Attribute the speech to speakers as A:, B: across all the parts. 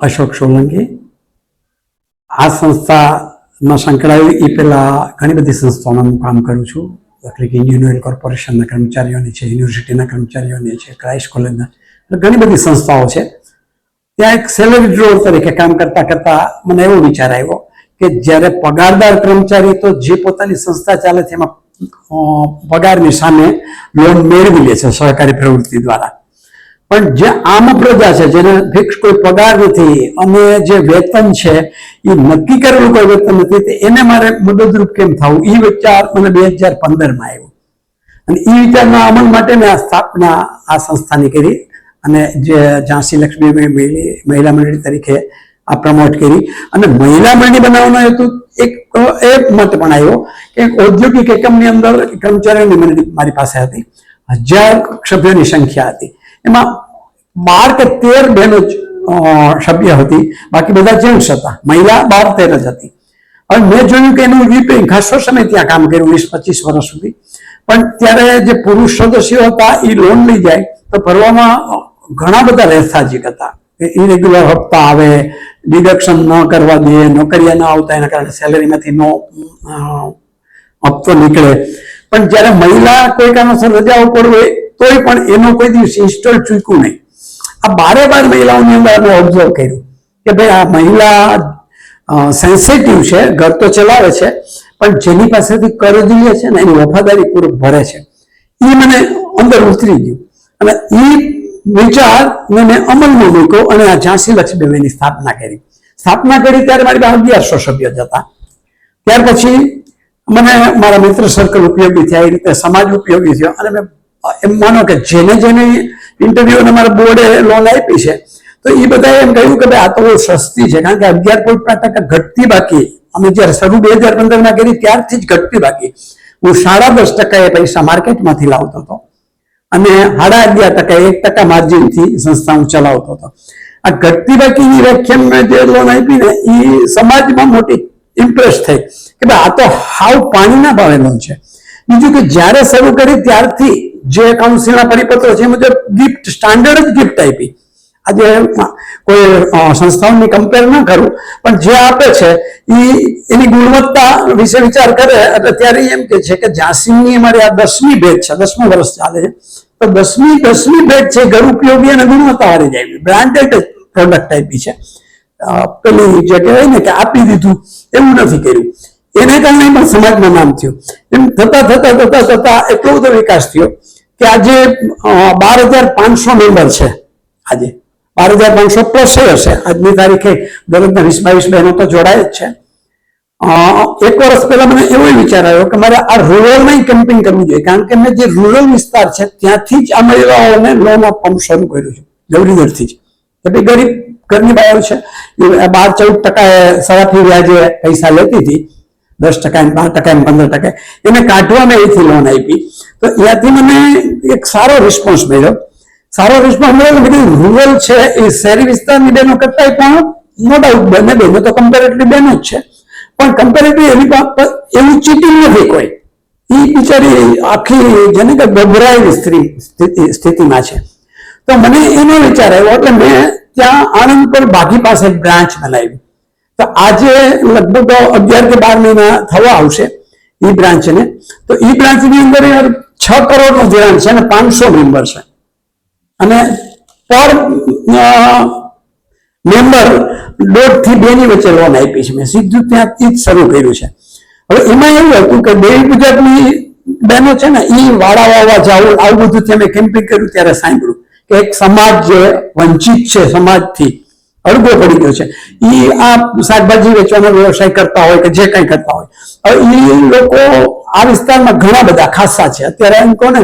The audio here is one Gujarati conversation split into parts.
A: અશોક સોલંકી. આ સંસ્થામાં સંકળાયું એ પહેલાં ઘણી બધી સંસ્થાઓમાં હું કામ કરું છું. એટલે કે ઇન્ડિયન ઓઇલ કોર્પોરેશનના કર્મચારીઓની છે યુનિવર્સિટીના કર્મચારીઓની છે ક્રાઇસ્ટ કોલેજના ઘણી બધી સંસ્થાઓ છે. ત્યાં એક સેલરી ડ્રોર તરીકે કામ કરતા કરતા મને એવો વિચાર આવ્યો કે જ્યારે પગારદાર કર્મચારી તો જે પોતાની સંસ્થા ચાલે છે એમાં પગારની સામે લોન મેળવી લે છે સહકારી પ્રવૃત્તિ દ્વારા. પણ જે આમ પ્રજા છે, જેને ફિક્સ કોઈ પગાર નથી, અને જે વેતન છે, એ નક્કી કરેલું કોઈ વેતન નથી એને મારે મદદરૂપ કેમ થવું? એ વિચાર મને બે હજાર પંદરમાં આવ્યો. અને એ વિચારના અમલ માટે મેં આ સ્થાપના, આ સંસ્થાની કરી, અને જે ઝાંસી લક્ષ્મી મહિલા મંડળી તરીકે આ પ્રમોટ કરી. અને મહિલા મંડળી બનાવવાનો હેતુ એક, એ મત પણ આવ્યો કે ઔદ્યોગિક એકમની અંદર કર્મચારીઓની મંડળી મારી પાસે હતી. હજાર સભ્યોની સંખ્યા હતી. એમાં બાર તેર બહેનો જ સભ્ય હતી. બાકી બધા જેન્ટ્સ હતા. મહિલા બાર, તેર જ હતી. હવે મેં જોયું કે એનું રિપેરિંગ ખાસો સમય ત્યાં કામ કર્યું, વીસ, પચીસ વર્ષ સુધી. પણ ત્યારે જે પુરુષ સદસ્યો હતા એ લોન લઈ જાય તો ભરવામાં ઘણા બધા રહેસાજીક હતા. ઇરેગ્યુલર હપ્તા આવે ડિડક્શન ન કરવા દે નોકરિયા ન આવતા, એના કારણે સેલેરીમાંથી નો હપ્તો નીકળે. પણ જ્યારે મહિલા કોઈ કારણસર રજાઓ ઉપર હોય, તોય પણ એનો કોઈ દિવસ ઇન્સ્ટોલ ચૂક્યું નહીં. આ બારે બાર મહિલાઓની અંદર અમે ઓબ્ઝર્વ કર્યું કે ભાઈ આ મહિલા સેન્સિટિવ છે, ઘર તો ચલાવે છે, પણ જેની પાસેથી કરજ લે છે ને એની વફાદારી પૂર્વક ભરે છે. એ મને અંદર ઉતરી ગયું. અને એ વિચાર મેં અમલમાં મૂક્યો અને આ ઝાંસી લક્ષ્મીબાઈની સ્થાપના કરી. સ્થાપના કરી ત્યારે મારી પાસે અગિયારસો સભ્ય હતા. ત્યાર પછી મને મારા મિત્ર સર્કલ ઉપયોગી થયા એ રીતે સમાજ ઉપયોગી થયો અને મેં એમ માનો કે જેને જેને ઇન્ટરવ્યુ અમારા બોર્ડે લોન આપી છે. તો એ બધાએ એમ કહ્યું કે ભાઈ આ તો બહુ સસ્તી છે, કારણ કે અગિયાર પોઈન્ટ ટકા ઘટતી બાકી. અમે જ્યારે શરૂ બે હજાર પંદરમાં કરી ત્યારથી જ ઘટતી બાકી. હું સાડા દસ ટકા એ પૈસા માર્કેટમાંથી લાવતો હતો. અને સાડા અગિયાર ટકા એક ટકા માર્જિનથી સંસ્થા હું ચલાવતો હતો. આ ઘટતી બાકીની વ્યાખ્યા મેં જે લોન આપી ને એ સમાજમાં મોટી ઇમ્પ્રેસ થઈ કે ભાઈ આ તો હાવ પાણીના ભાવે લોન છે. બીજું કે જ્યારે શરૂ કરી ત્યારથી જે કાઉન્સિલના પરિપત્રો છે મુજબ ગિફ્ટ સ્ટાન્ડર્ડ જ ગિફ્ટ આપી. આજે કોઈ સંસ્થાઓની કમ્પેર ન કરું, પણ જે આપે છે, એ, એની ગુણવત્તા વિશે વિચાર કરે, એટલે ત્યારે એમ કે છે કે ઝાંસીની અમારી આ દસમી ભેટ છે, દસમું વર્ષ ચાલે છે. તો દસમી દસમી ભેટ છે, ઘર ઉપયોગી અને ગુણવત્તાવાળી જ આવી બ્રાન્ડેડ પ્રોડક્ટ આપી છે. પેલી જે કહેવાય ને કે આપી દીધું, એવું નથી કર્યું. એને કારણે પણ સમાજમાં નામ થયું. એમ થતા થતા થતા થતા એટલો બધો વિકાસ થયો કે આજે બાર હજાર પાંચસો મેમ્બર છે આજે. બાર હજાર પાંચસો પ્લસ હશે આજની તારીખે દરરોજના વીસ બાવીસ બહેનો તો જોડાય જ છે. એક વર્ષ પહેલા મને એવો વિચાર આવ્યો કે મારે આ રૂરલમાં કેમ્પિંગ કરવું જોઈએ. કારણ કે મેં જે રૂરલ વિસ્તાર છે ત્યાંથી જ આ મહિલાઓને લોન આપવાનું શરૂ કર્યું છે. જવરી જ. કે ભાઈ ગરીબ ઘરની બહાર છે. બાર ચૌદ ટકા સરાફી વ્યાજે પૈસા લેતી હતી. દસ ટકા એમ, બાર ટકા એમ, પંદર ટકા એને કાઢવા મેં અહીંથી લોન આપી. તો ત્યાંથી મને એક સારો રિસ્પોન્સ મળ્યો. સારો રિસ્પોન્સ મળ્યો બધી રૂરલ છે એ શહેરી વિસ્તારની બહેનો કરતા પણ નો ડાઉટ બંને બહેનો તો કમ્પેરેટિવલી બહેનો જ છે. પણ કમ્પેરેટિવ એની એવું ચીટિંગ નથી કોઈ. એ બિચારી આખી જેને કે ગભરાયેલી સ્ત્રી સ્થિતિ સ્થિતિમાં છે. તો મને એનો વિચાર આવ્યો એટલે મેં ત્યાં આણંદ પર બાઘી પાસે બ્રાન્ચ બનાવી તો આજે લગભગ અગિયાર કે બાર મહિના થવા આવશે એ બ્રાન્ચને. તો એ બ્રાન્ચની અંદર છ કરોડનું ધિરાણ છે અને પાંચસો મેમ્બર છે. અને પર મેમ્બર દોઢથી બે ની વચ્ચે લોન આપી છે. મેં સીધું ત્યાંથી જ શરૂ કર્યું છે. હવે એમાં એવું હતું કે દેવી ગુજરાતની બહેનો છે ને એ વાળા વાળા જાવું આવું બધું ત્યાં મેં કેમ્પિંગ કર્યું, ત્યારે સાંભળ્યું કે એક સમાજ જે વંચિત છે સમાજથી અડગો પડી ગયો છે. એ આ શાકભાજી વેચવાનો વ્યવસાય કરતા હોય કે જે કંઈ કરતા હોય. હવે એ લોકો આ વિસ્તારમાં ઘણા બધા ખાસા છે. અત્યારે એમ કહો ને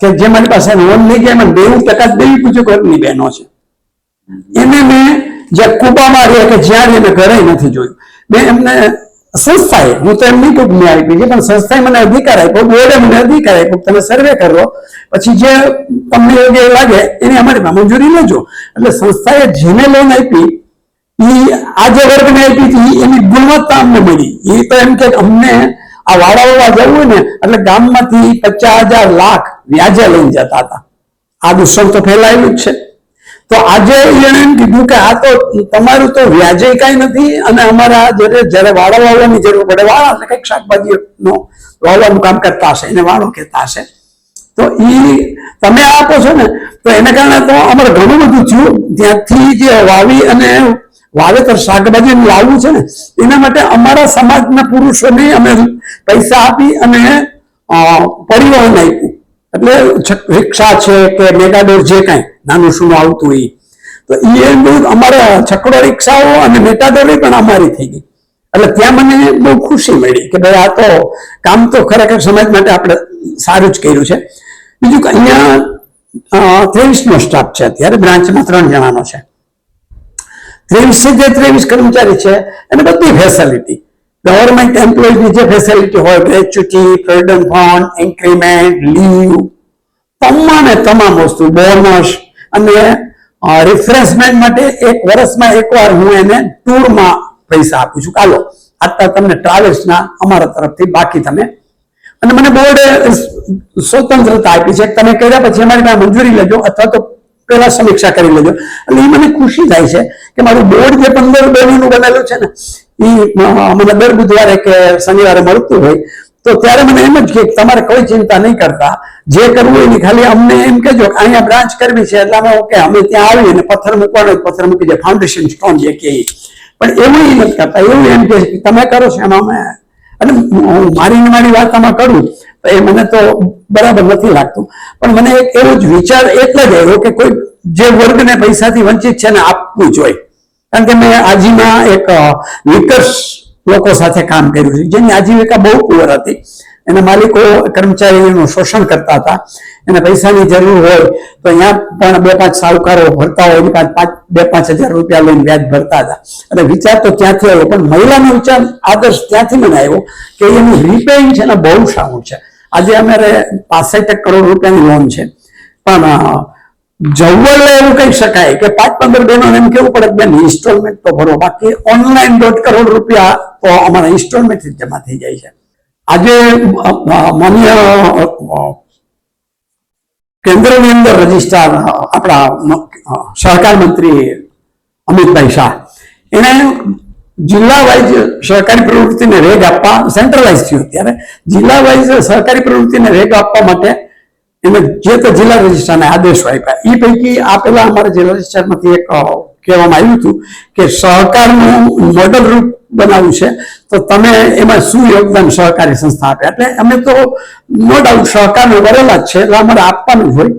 A: કે જે મારી પાસે લોન લઈ ગયા, એમાં નેવું ટકા દેવી પૂજક ઘરની બહેનો છે. એને મેં જે કુબામાં રહ્યા કે જ્યાં મેં ઘરે નથી જોયું. મેં એમને સંસ્થાએ, હું તો એમ નહીં કહું મેં આપી છે, પણ સંસ્થાએ મને અધિકાર આપ્યો, બોર્ડે મને અધિકાર આપ્યો તમે સર્વે કરો. પછી જે તમને યોગ્ય લાગે, એની અમારી મંજૂરી લેજો એટલે સંસ્થાએ જેને લોન આપી એ આ જે વર્ગને આપી હતી એની ગુણવત્તા અમને મળી. એ તો એમ કે અમને આ વાળા વાળા જવું હોય ને, એટલે ગામમાંથી પચાસ હજાર લાખ વ્યાજે લઈને જતા હતા. આ દૂષણ તો ફેલાયેલું જ છે. તો આજે એમ કીધું કે આ તો તમારું તો વ્યાજે કાંઈ નથી અને અમારા જ્યારે જ્યારે વાળા વાળવાની જરૂર પડે વાળા એટલે કંઈક શાકભાજીનો વાળવાનું કામ કરતા હશે, એને વાળો કહેતા હશે. તો ઈ તમે આપો છો ને, તો એને કારણે તો અમારે ઘણું બધું થયું. ત્યાંથી જે વાવી અને વાવેતર શાકભાજી લાવવું છે ને, એના માટે અમારા સમાજના પુરુષોને અમે પૈસા આપી અને પરિવહન આપ્યું. એટલે રિક્ષા છે કે મેગાડોર જે કાંઈ, નાનું શું આવતું હોય તો એ બધું અમારા છકડો રિક્ષાઓ અને મેટાડોર પણ અમારી થઈ ગઈ. એટલે ત્યાં મને બહુ ખુશી મળી કે ભાઈ આ તો કામ તો ખરેખર સમાજ માટે આપણે સારું જ કર્યું છે. બીજું અહીંયા ત્રેવીસ નો સ્ટાફ છે અત્યારે, બ્રાન્ચમાં ત્રણ જણાનો છે. ત્રેવીસ જે ત્રેવીસ કર્મચારી છે એને બધી ફેસિલિટી ગવર્મેન્ટ એમ્પ્લોયની જે ફેસિલિટી હોય gratuity provident fund increment leave તમામે તમામ વસ્તુ બોનસ અને રિફ્રેશમેન્ટ માટે એક વર્ષમાં એકવાર હું એને ટૂરમાં પૈસા આપું છું. કાલો, આટલા તમને ટ્રાવેલ્સના અમારા તરફથી બાકી તમે. અને મને બોર્ડે સ્વતંત્રતા આપી છે. તમે કર્યા પછી અમારી પાસે મંજૂરી લેજો અથવા તો પેલા સમીક્ષા કરી લેજો. એટલે એ મને ખુશી થાય છે કે મારું બોર્ડ જે પંદર બેનનું બનેલું છે ને એ દર બુધવારે કે શનિવારે મળતું હોય, તો ત્યારે મને એમ જ કે તમારે કોઈ ચિંતા નહીં કરતા. જે કરવું એની ખાલી અમને એમ કહેજો કે અહીંયા બ્રાન્ચ કરવી છે, એટલે અમે ઓકે, અમે ત્યાં આવી અને પથ્થર મૂકવાનો પથ્થર મૂકી દે ફાઉન્ડેશન સ્ટોન જે કે પણ એવું એ નથી કરતા, એવું એમ કે તમે કરો છો એમાં અમે. અને મારી મારી વાત આમાં કરું, તો એ મને તો બરાબર નથી લાગતું. પણ મને એક એવો જ વિચાર એટલે જ આવ્યો કે કોઈ જે વર્ગને પૈસાથી વંચિત છે ને આપવું જોઈએ કારણ કે મેં આજીમાં એક નિકર્ષ લોકો સાથે કામ કર્યું છે, જેની આજીવિકા બહુ પુઅર હતી. એના માલિકો, કર્મચારીઓનું શોષણ કરતા હતા. એને પૈસાની જરૂર હોય તો અહીંયા પણ બે પાંચ સાહુકારો ભરતા હોય, એની પાંચ પાંચ, બે પાંચ હજાર રૂપિયા લઈને વ્યાજ ભરતા હતા. અને વિચાર તો ત્યાંથી આવ્યો, પણ મહિલાનો વિચાર, આદર્શ ત્યાંથી મને આવ્યો કે એનું રિપેરિંગ છે ને બહુ સારું છે. આજે અમારે પાસઠ કરોડ રૂપિયાની લોન છે. પણ જવલ્લે એવું કહી શકાય કે પાંચ પંદર બહેનો એમ કેવું પડે બેન ઇન્સ્ટોલમેન્ટ તો ભરો, બાકી ઓનલાઈન દોઢ કરોડ રૂપિયા તો અમારા ઇન્સ્ટોલમેન્ટ જમા થઈ જાય છે. આજે માન્ય કેન્દ્રની અંદર રજિસ્ટ્રાર આપણા સહકાર મંત્રી અમિતભાઈ શાહ. એને જિલ્લા વાઇઝ સહકારી પ્રવૃત્તિને રેગ આપવા સેન્ટ્રલાઇઝ થયું. ત્યારે જિલ્લા વાઇઝ સહકારી પ્રવૃત્તિને રેગ આપવા માટે એને જે તે જિલ્લા રજિસ્ટ્રારને આદેશો આપ્યા એ પૈકી આ પહેલા અમારા જિલ્લા રજિસ્ટ્રારમાંથી એક કહેવામાં આવ્યું હતું કે સહકારનું મોડલ રૂપ બનાવ્યું છે, તો તમે એમાં શું યોગદાન સહકારી સંસ્થા આપે? એટલે અમે તો નો ડાઉટ સહકારને વરેલા જ છે, એટલે અમારે આપવાનું હોય.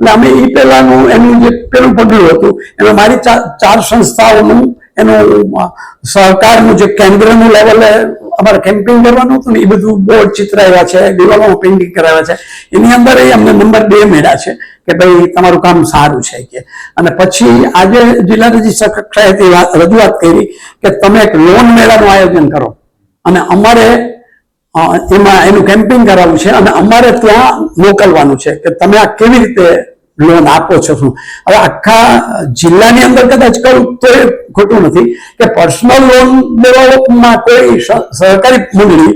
A: એટલે અમે એ પહેલાનું, એનું જે પેલું પગલું હતું, એમાં મારી ચાર સંસ્થાઓનું એનું સહકારનું જે કેન્દ્રનું લેવલે અમારે કેમ્પિંગ કરવાનું હતું ને એ બધું બોર્ડ ચિતરાવ્યા છે, દિવાલોમાં પેઇન્ટિંગ કરાવ્યા છે. એની અંદર એ અમને નંબર બે મળ્યા છે કે ભાઈ તમારું કામ સારું છે કે. અને પછી આજે જિલ્લા રજિસ્ટ્રાર કક્ષાએથી રજૂઆત કરી કે તમે એક લોન મેળાનું આયોજન કરો. અને અમારે એમાં એનું કેમ્પિંગ કરાવવું છે અને અમારે ત્યાં મોકલવાનું છે કે તમે આ કેવી રીતે લોન આપો છો શું? હવે આખા જિલ્લાની અંદર કદાચ કહું તો એ ખોટું નથી કે પર્સનલ લોન લેવામાં કોઈ સહકારી મંડળી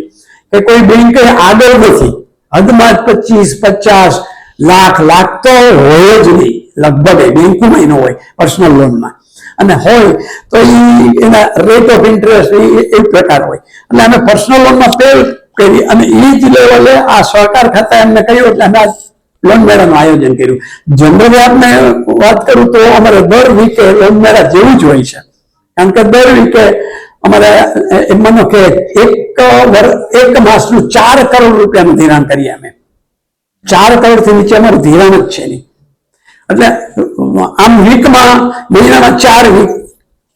A: કે કોઈ બેંક આગળ નથી. હદમાં પચીસ, પચાસ લાખ લાખ તો હોય જ નહીં. લગભગ બેંકમાં ન હોય પર્સનલ લોનમાં અને હોય તો એ એના રેટ ઓફ ઇન્ટરેસ્ટ એ પ્રકાર હોય. એટલે અમે પર્સનલ લોનમાં ફેલ કરી અને એ જ લેવલે આ સહકાર ખાતા એમને કહ્યું એટલે અમે લોન મેળાનું આયોજન કર્યું. જનરલી આપણે વાત કરું તો અમારે દર વીકે લોન મેળા જેવું જ હોય છે. કારણ કે દર વીકે અમારે એમ માનો કે એક એક માસનું ચાર કરોડ રૂપિયાનું ધિરાણ કરીએ અમે. ચાર કરોડથી નીચે અમારું ધિરાણ જ છે નહીં. એટલે આમ વીકમાં મહિનામાં ચાર વીક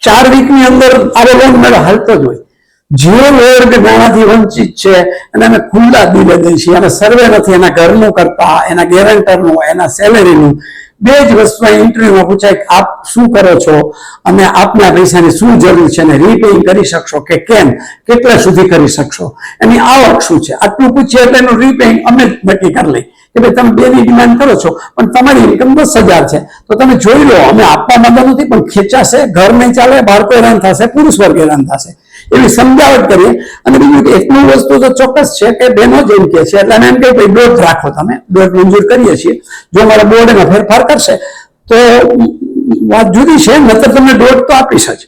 A: ચાર વીકની અંદર આવો લોન મેળો હાલતો જ હોય. જે વર્ગ નાણાથી વંચિત છે અને અમે ખુલ્લા દિલે દઈ છીએ. અને સર્વે નથી, એના ઘરનું કરતા, એના ગેરંટરનું એના સેલેરીનું બે જ વસ્તુ ઇન્ટરવ્યુમાં પૂછાય આપ શું કરો છો? અને આપના પૈસાની શું જરૂર છે? અને રીપેઇંગ કરી શકશો કે કેમ? કેટલા સુધી કરી શકશો? એની આવક શું છે? આટલું પૂછીએ એટલે એનું રીપેઇંગ અમે જ નક્કી કરી લઈ કે ભાઈ તમે બેની ડિમાન્ડ કરો છો, પણ તમારી ઇન્કમ દસ હજાર છે. તો તમે જોઈ લો, અમે આપવા માંગતા નથી, પણ ખેંચાશે, ઘર નહીં ચાલે, બાળકો હેરાન થશે, પુરુષ વર્ગ હેરાન થશે. એવી સમજાવટ કરીએ. અને બીજું કે એટલું વસ્તુ તો ચોક્કસ છે કે બેનો જ એમ કે છે. એટલે એમ કે ભાઈ દોઢ રાખો તમે. દોઢ મંજૂર કરીએ છીએ. જો અમારા બોર્ડમાં ફેરફાર કરશે, તો વાત જુદી છે. નતર તમને દોઢ તો આપીશ જ.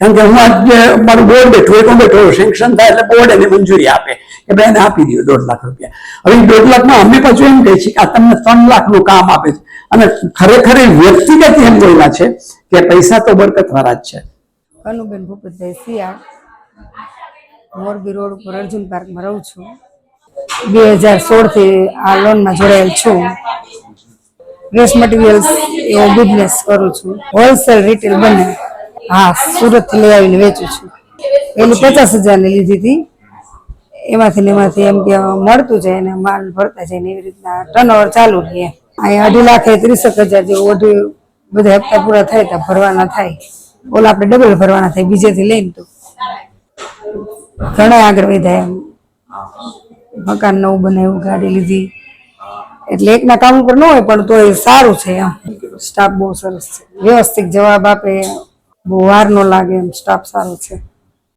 A: કારણ કે હું આજે મારું બોર્ડ બેઠું એકમ બેઠો સેન્કશન થાય એટલે બોર્ડ એને મંજૂરી આપે. કે ભાઈ એને આપી દો દોઢ લાખ રૂપિયા. હવે દોઢ લાખમાં અમે પાછું એમ કહે છે કે આ તમને ત્રણ લાખનું કામ આપે છે. અને ખરેખર એ વ્યક્તિગત એમ બોલ્યા છે કે પૈસા તો બરકત વાળા જ છે.
B: કનુબેન ભૂપતભાઈ સિયાળ મોરબી રોડ ઉપર અર્જુન પાર્કમાં રહું છું. બે હજાર સોળથી આ લોનમાં જોડાયેલ છું. વેસ્ટ મટીરિયલ્સ એવો બિઝનેસ કરું છું. હોલસેલ રિટેલ બંને. હા, સુરતથી લઈ આવીને વેચું છું. પેલી પચાસ હજારની લીધી હતી. એમાંથી ને એમાંથી એમ કે મળતું જાય અને માલ ભરતા જાય ને એવી રીતના ટર્નઓવર ચાલુ રહે. અહીંયા અઢી લાખે ત્રીસેક હજાર જેવું અઢી બધા હપ્તા પૂરા થાય તો ભરવાના થાય. ઓલા આપણે ડબલ ભરવાના થાય, બીજેથી લઈને તો. ઘણા આગળ વધ્યા એમ. મકાન નવું બનાવ્યું, ગાડી લીધી. એટલે એકના કામ ઉપર ન હોય, પણ તો એ સારું છે એમ. સ્ટાફ બહુ સરસ છે. વ્યવસ્થિત જવાબ આપે. બહુ વાર ન લાગે એમ, સ્ટાફ સારો છે.